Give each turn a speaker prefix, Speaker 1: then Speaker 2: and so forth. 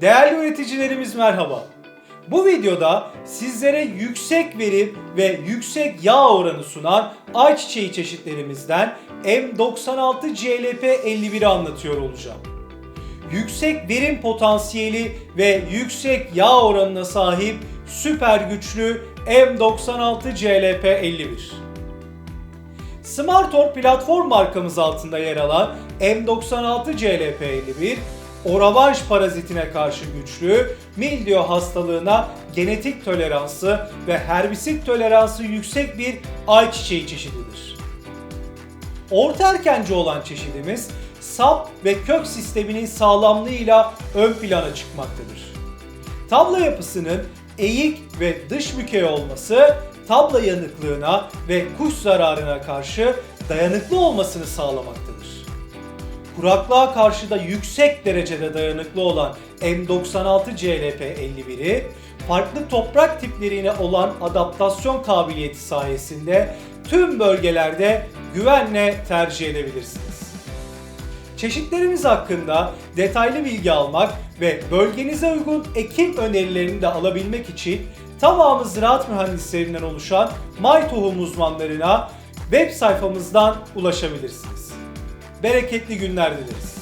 Speaker 1: Değerli üreticilerimiz merhaba. Bu videoda sizlere yüksek verim ve yüksek yağ oranı sunan ayçiçeği çeşitlerimizden M96 CLP 51'i anlatıyor olacağım. Yüksek verim potansiyeli ve yüksek yağ oranına sahip süper güçlü M96 CLP 51. Smartor platform markamız altında yer alan M96 CLP 51, oravanj parazitine karşı güçlü, mildiyo hastalığına genetik toleransı ve herbisit toleransı yüksek bir ayçiçeği çeşididir. Orta erkenci olan çeşidimiz sap ve kök sisteminin sağlamlığıyla ön plana çıkmaktadır. Tabla yapısının eğik ve dış bükey olması tabla yanıklığına ve kuş zararına karşı dayanıklı olmasını sağlamaktadır. Kuraklığa karşı da yüksek derecede dayanıklı olan M96 CLP 51'i farklı toprak tiplerine olan adaptasyon kabiliyeti sayesinde tüm bölgelerde güvenle tercih edebilirsiniz. Çeşitlerimiz hakkında detaylı bilgi almak ve bölgenize uygun ekim önerilerini de alabilmek için tamamı ziraat mühendislerinden oluşan May Tohum uzmanlarına web sayfamızdan ulaşabilirsiniz. Bereketli günler dileriz.